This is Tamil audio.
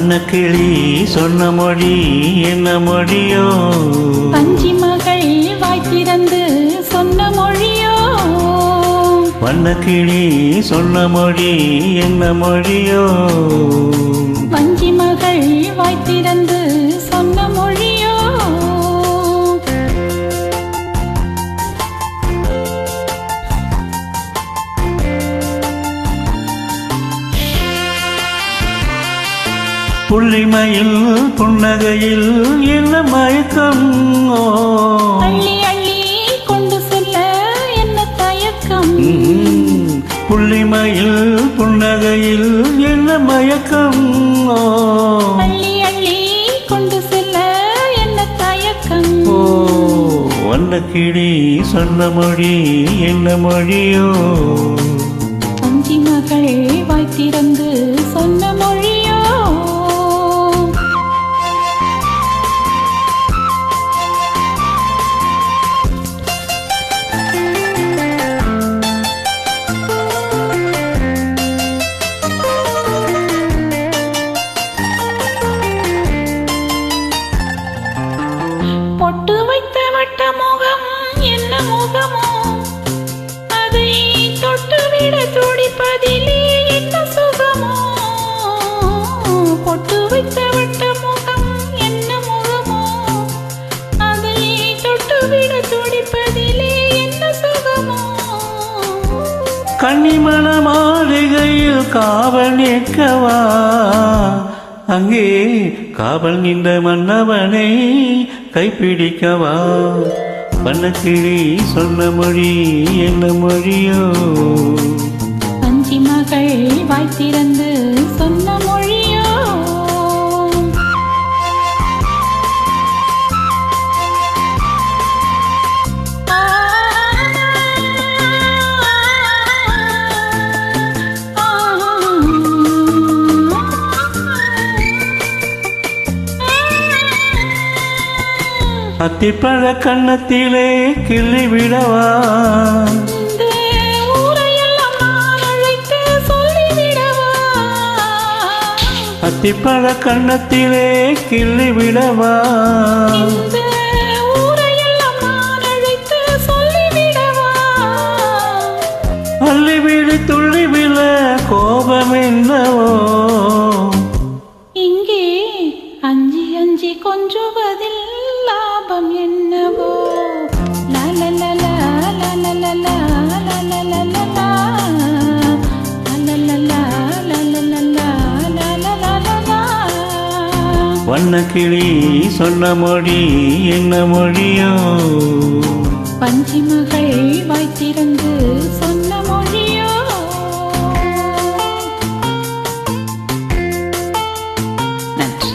வண்ணக்கிளி சொன்ன மொழி என்ன மொழியோ? பஞ்சி மகள் வாய் திறந்து சொன்ன மொழியோ? வண்ணக்கிளி சொன்ன மொழி என்ன மொழியோ? புள்ளிமையில் புன்னகையில் என்ன மயக்கம். அள்ளி அள்ளி கொண்டு செல்ல என்ன தயக்கம்? புள்ளிமையில் புன்னகையில் என்ன மயக்கம். அள்ளி அள்ளி கொண்டு செல்ல என்ன தயக்கம்? ஓ. வண்ணக்கிளி சொன்ன மொழி என்ன மொழியோ? வஞ்சி மகள் வாய் திறந்து சொன்ன மொழியோ முகமோ? அதை தொட்டுவிட துடிப்பதிலே என்ன சுகமோ? பொட்டு வைத்த வட்ட முகம் என்ன முகமோ? அதை தொட்டுவிட துடிப்பதிலே என்ன சுகமோ? கன்னிமண மாளிகையில் காவல் நிற்கவா? அங்கே காவல் நின்ற மன்னவனை கைப்பிடிக்கவா? வண்ணக்கிளி சொன்ன மொழி என்ன மொழியோ? அஞ்சி மகள் வாய் அத்திப்பழ கண்ணத்திலே கிள்ளி விடவா? அத்திப்பழ கண்ணத்திலே கிள்ளி விடவா? அள்ளி விழி துள்ளி விழ கோபம் என்னவோ? வண்ணக்கிளி சொன்ன மொழி என்ன மொழியோ பஞ்சி மகள் வாய் சொன்ன மொழியோ நன்றி